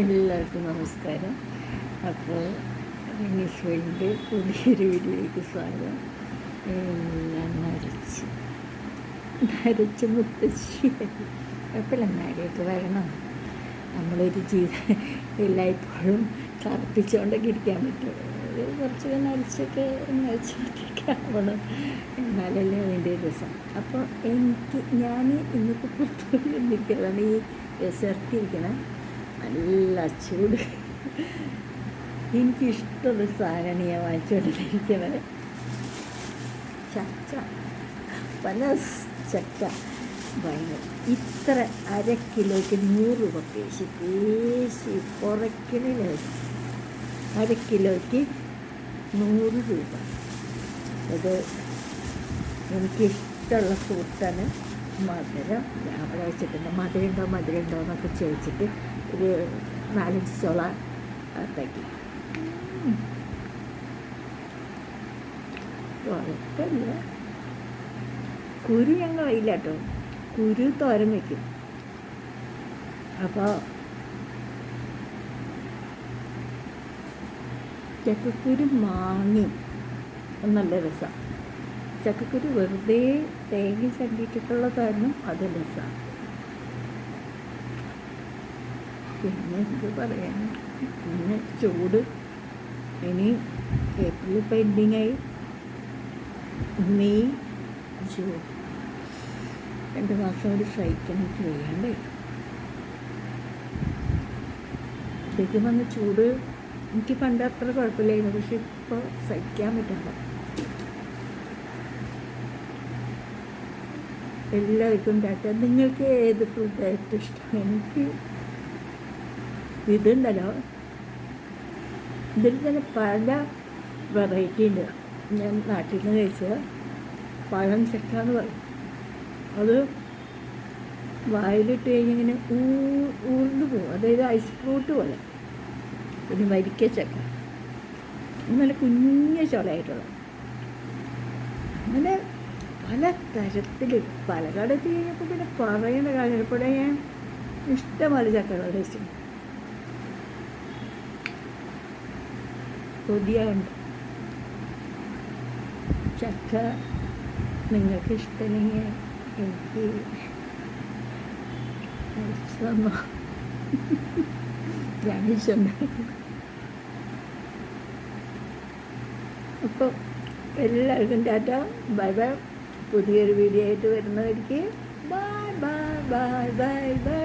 എല്ലാവർക്കും നമസ്കാരം. അപ്പോൾ വേൾഡ് പുതിയൊരു വീഡിയോയ്ക്ക് സ്വാഗതം. ഞാൻ നരച്ച്. നരച്ച് മുത്തശ്ശി. എപ്പോഴും നാടിയൊക്കെ വരണം. നമ്മളൊരു ജീവിതം എല്ലായ്പ്പോഴും കറുപ്പിച്ചുകൊണ്ടൊക്കെ ഇരിക്കാൻ പറ്റും. കുറച്ചൊക്കെ നരച്ചൊക്കെ നരച്ചൊക്കെ ആവണം എന്നാലല്ലേ അതിന്റെ രസം. അപ്പോൾ എനിക്ക് ഞാൻ ഇന്നിപ്പോൾ പുറത്തോട്ട് നിൽക്കുന്നതാണ് ഈ വിശർത്തിരിക്കണം നല്ല ചൂട്. എനിക്കിഷ്ടമുള്ള സാധനമാണ് ഞാൻ വാങ്ങിച്ചുകൊണ്ടിരിക്കുന്നത്. ചക്ക. പല ചക്ക. ഭയങ്കര. ഇത്ര അര കിലോയ്ക്ക് നൂറ് രൂപ പേശി പേശി കുറയ്ക്കണില്ല അര കിലോയ്ക്ക് നൂറ് രൂപ അത് എനിക്കിഷ്ടമുള്ള ഫ്രൂട്ടാണ് മധുരം അവിടെ വെച്ചിട്ടുണ്ട്. മധുരം ഉണ്ടോ മധുരം ഉണ്ടോ എന്നൊക്കെ ചോദിച്ചിട്ട് ഒരു നാലഞ്ച് ചോള അകത്താക്കി കുഴപ്പമില്ല കുരു ഞങ്ങൾ വയ്യില്ല കേട്ടോ. കുരു തോരൻ വയ്ക്കും അപ്പോൾ ചക്കക്കുരു മാങ്ങി. നല്ല രസമാണ് ചക്കക്കുരു വെറുതെ തേങ്ങ ചണ്ടിട്ടിട്ടുള്ള കാരണം അത് രസമാണ് പിന്നെ എന്ത് പറയാൻ? പിന്നെ ചൂട്. ഇനി ഏപ്രിൽ പെൻഡിങ് എൻഡിങ്ങായി മെയ് ജൂൺ രണ്ട് മാസം കൂടി സഹിക്കണം ചെയ്യാണ്ടേ ശരിക്കും വന്ന ചൂട്. എനിക്ക് പണ്ട് അത്ര കുഴപ്പമില്ലായിരുന്നു. പക്ഷെ ഇപ്പോൾ സഹിക്കാൻ പറ്റില്ല എല്ലാവർക്കും ടാറ്റ നിങ്ങൾക്ക് ഏത് ഫുഡ് ഏറ്റവും ഇഷ്ടം? എനിക്ക് ഇതുണ്ടല്ലോ. ഇതിൽ തന്നെ പല വെറൈറ്റി ഉണ്ട്. ഞാൻ നാട്ടിൽ നിന്ന് കഴിച്ചത് പഴം ചക്ക എന്ന് പറയും. അത് വായിലിട്ട് കഴിഞ്ഞിങ്ങനെ ഊ ഊർന്നു പോകും അതായത് ഐസ് ഫ്രൂട്ട് പോലെ. പിന്നെ വരിക്ക ചക്ക നല്ല കുഞ്ഞ ചുളയായിട്ടുള്ള പല തരത്തിൽ പാലക്കാട് കടത്തിൽ കഴിഞ്ഞപ്പോൾ പിന്നെ പറയേണ്ട കാര്യം ഇവിടെ ഞാൻ ഇഷ്ടംപോലെ ചക്കകൾ കഴിച്ചിട്ടുണ്ട്. കൊതിയുണ്ട് ചക്ക നിങ്ങൾക്ക് ഇഷ്ടമില്ലെങ്കിൽ എനിക്ക് ഇഷ്ടമുണ്ടായിരുന്നു അപ്പോൾ എല്ലാവർക്കും ടാറ്റ. Bye bye. പുതിയൊരു വീഡിയോ ആയിട്ട് വരുന്നവർക്ക് bye bye bye bye bye